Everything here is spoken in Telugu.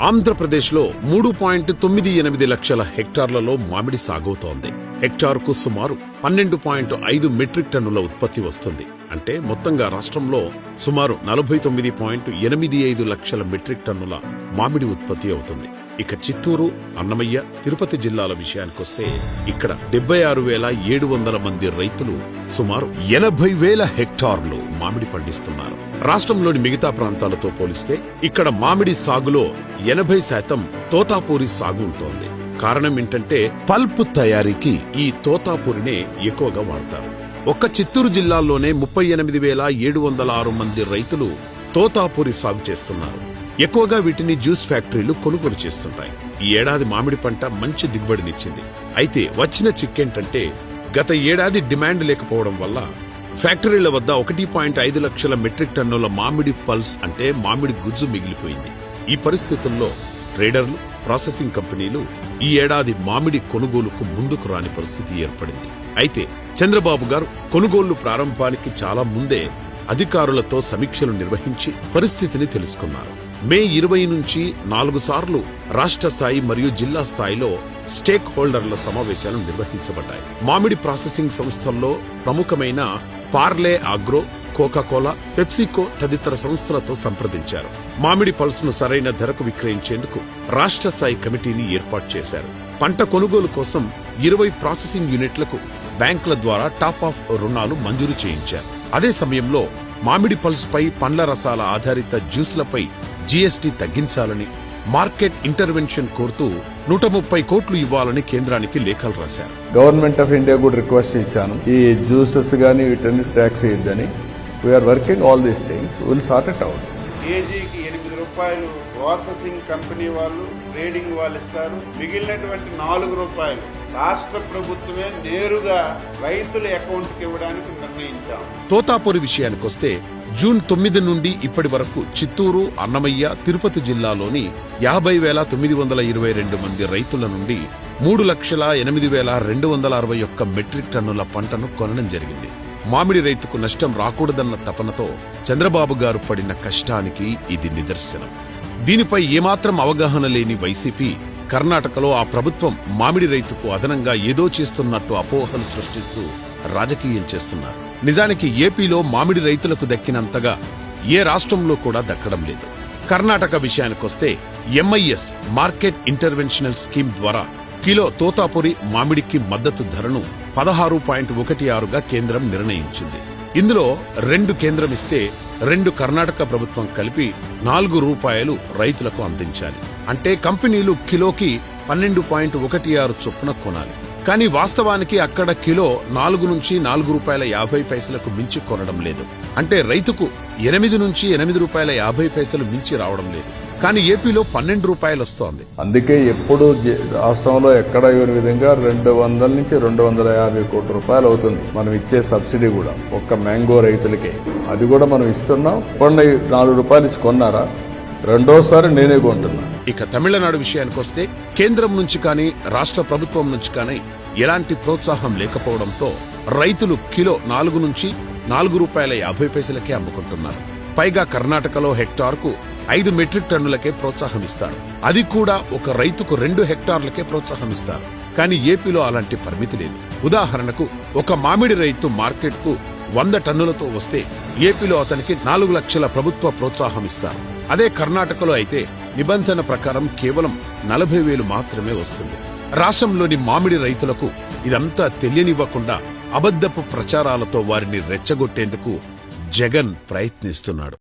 ఆంధ్రప్రదేశ్లో మూడు పాయింట్ తొమ్మిది ఎనిమిది లక్షల హెక్టార్లలో మామిడి సాగవుతోంది. హెక్టార్కు సుమారు పన్నెండు పాయింట్ ఐదు మెట్రిక్ టన్నుల ఉత్పత్తి వస్తుంది. అంటే మొత్తంగా రాష్ట్రంలో సుమారు నలభై తొమ్మిది పాయింట్ ఎనిమిది ఐదు లక్షల మెట్రిక్ టన్నుల మామిడి ఉత్పత్తి అవుతుంది. ఇక చిత్తూరు అన్నమయ్య తిరుపతి జిల్లాల విషయానికొస్తే ఇక్కడ డెబ్బై ఆరు వేల ఏడు వందల మంది రైతులు సుమారు ఎనభై వేల హెక్టార్లు మామిడి పండిస్తున్నారు. రాష్ట్రంలోని మిగతా ప్రాంతాలతో పోలిస్తే ఇక్కడ మామిడి సాగులో ఎనభై శాతం తోతాపూరి సాగు ఉంటోంది. కారణం ఏంటంటే పల్ప్ తయారీకి ఈ తోతాపూరినే ఎక్కువగా వాడతారు. ఒక్క చిత్తూరు జిల్లాలోనే ముప్పై ఎనిమిది వేల ఏడు వందల ఆరు మంది రైతులు తోతాపూరి సాగు చేస్తున్నారు. ఎక్కువగా వీటిని జ్యూస్ ఫ్యాక్టరీలు కొనుగోలు చేస్తుంటాయి. ఈ ఏడాది మామిడి పంట మంచి దిగుబడినిచ్చింది. అయితే వచ్చిన చిక్కేంటంటే గత ఏడాది డిమాండ్ లేకపోవడం వల్ల ఫ్యాక్టరీల వద్ద ఒకటి పాయింట్ ఐదు లక్షల మెట్రిక్ టన్నుల మామిడి పల్స్ అంటే మామిడి గుజ్జు మిగిలిపోయింది. ఈ పరిస్థితుల్లో ట్రేడర్లు ప్రాసెసింగ్ కంపెనీలు ఈ ఏడాది మామిడి కొనుగోలుకు ముందుకు రాని పరిస్థితి ఏర్పడింది. అయితే చంద్రబాబు గారు కొనుగోళ్ళు ప్రారంభానికి చాలా ముందే అధికారులతో సమీక్షలు నిర్వహించి పరిస్థితిని తెలుసుకున్నారు. మే ఇరవై నుంచి నాలుగు సార్లు రాష్ట్ర స్థాయి మరియు జిల్లా స్థాయిలో స్టేక్ హోల్డర్ల సమావేశాలు నిర్వహించబడ్డాయి. మామిడి ప్రాసెసింగ్ సంస్థల్లో ప్రముఖమైన పార్లే ఆగ్రో కోకాకోలా పెప్సికో తదితర సంస్థలతో సంప్రదించారు. మామిడి పల్స్ను సరైన ధరకు విక్రయించేందుకు రాష్ట్ర స్థాయి కమిటీని ఏర్పాటు చేశారు. పంట కొనుగోలు కోసం ఇరవై ప్రాసెసింగ్ యూనిట్లకు బ్యాంకుల ద్వారా టాప్ ఆఫ్ రుణాలు మంజూరు చేయించారు. అదే సమయంలో మామిడి పల్స్ పై పండ్ల రసాల ఆధారిత జ్యూస్లపై జీఎస్టీ తగ్గించాలని మార్కెట్ ఇంటర్వెన్షన్ కోరుతూ నూట ముప్పై కోట్లు ఇవ్వాలని కేంద్రానికి లేఖలు రాశారు. గవర్నమెంట్ ఆఫ్ ఇండియా కూడా రిక్వెస్ట్ చేశాను. ఈ జ్యూసెస్ కానీ వీటన్ని tax వేయద్దని we are working all these things will sort it out కేజీకి ఎనిమిది రూపాయలు ప్రాసెసింగ్ కంపెనీ వాళ్ళు ట్రేడింగ్ వాళ్ళు ఇస్తారు. మిగిలినటువంటి నాలుగు రూపాయలు రాష్ట్ర ప్రభుత్వమే నేరుగా రైతుల అకౌంట్కి ఇవ్వడానికి నిర్ణయించాం. తోతాపూరి విషయానికొస్తే జూన్ తొమ్మిది నుండి ఇప్పటి వరకు చిత్తూరు అన్నమయ్య తిరుపతి జిల్లాలోని యాభై వేల తొమ్మిది వందల ఇరవై రెండు మంది రైతుల నుండి మూడు లక్షల ఎనిమిది వేల రెండు వందల అరవై ఒక్క మెట్రిక్ టన్నుల పంటను కొనడం జరిగింది. మామిడి రైతుకు నష్టం రాకూడదన్న తపనతో చంద్రబాబు గారు పడిన కష్టానికి ఇది నిదర్శనం. దీనిపై ఏమాత్రం అవగాహన లేని వైసీపీ కర్ణాటకలో ఆ ప్రభుత్వం మామిడి రైతుకు అదనంగా ఏదో చేస్తున్నట్టు అపోహలు సృష్టిస్తూ రాజకీయం చేస్తున్నారు. నిజానికి ఏపీలో మామిడి రైతులకు దక్కినంతగా ఏ రాష్ట్రంలో కూడా దక్కడం లేదు. కర్ణాటక విషయానికొస్తే ఎంఐఎస్ మార్కెట్ ఇంటర్వెన్షనల్ స్కీమ్ ద్వారా కిలో తోతాపురి మామిడికి మద్దతు ధరను పదహారు పాయింట్ ఒకటి ఆరుగా కేంద్రం నిర్ణయించింది. ఇందులో రెండు కేంద్రం ఇస్తే రెండు కర్ణాటక ప్రభుత్వం కలిపి నాలుగు రూపాయలు రైతులకు అందించాలి. అంటే కంపెనీలు కిలోకి పన్నెండు పాయింట్ ఒకటి ఆరు చొప్పున కొనాలి. కానీ వాస్తవానికి అక్కడ కిలో నాలుగు నుంచి నాలుగు రూపాయల యాభై పైసలకు మించి కొనడం లేదు. అంటే రైతుకు ఎనిమిది నుంచి ఎనిమిది రూపాయల యాభై పైసలు మించి రావడం లేదు. కానీ ఏపీలో పన్నెండు రూపాయలు వస్తోంది. అందుకే ఎప్పుడు రాష్ట్రంలో ఎక్కడ ఇవ్వని విధంగా రెండు వందల నుంచి రెండు వందల యాభై కోట్ల రూపాయలు అవుతుంది. మనం ఇచ్చే సబ్సిడీ కూడా ఒక్క మ్యాంగో రైతులకే. అది కూడా మనం ఇస్తున్నాం. కొన్ని నాలుగు రూపాయలు ఇచ్చి కొన్నారా? రెండోసారి నేనే కొంటున్నా. ఇక తమిళనాడు విషయానికొస్తే కేంద్రం నుంచి కానీ రాష్ట్ర ప్రభుత్వం నుంచి కానీ ఎలాంటి ప్రోత్సాహం లేకపోవడంతో రైతులు కిలో నాలుగు నుంచి నాలుగు రూపాయల యాభై పైసలకే అమ్ముకుంటున్నారు. పైగా కర్ణాటకలో హెక్టార్కు ఐదు మెట్రిక్ టన్నులకే ప్రోత్సాహం ఇస్తారు అది కూడా ఒక రైతుకు రెండు హెక్టార్లకే ప్రోత్సాహం ఇస్తారు కానీ ఏపీలో అలాంటి పరిమితి లేదు. ఉదాహరణకు ఒక మామిడి రైతు మార్కెట్కు వంద టన్నులతో వస్తే ఏపీలో అతనికి నాలుగు లక్షల ప్రభుత్వ ప్రోత్సాహం ఇస్తారు అదే కర్ణాటకలో అయితే నిబంధన ప్రకారం కేవలం నలభై వేలు మాత్రమే వస్తుంది. రాష్ట్రంలోని మామిడి రైతులకు ఇదంతా తెలియనివ్వకుండా అబద్ధపు ప్రచారాలతో వారిని రెచ్చగొట్టేందుకు జగన్ ప్రయత్నిస్తున్నాడు.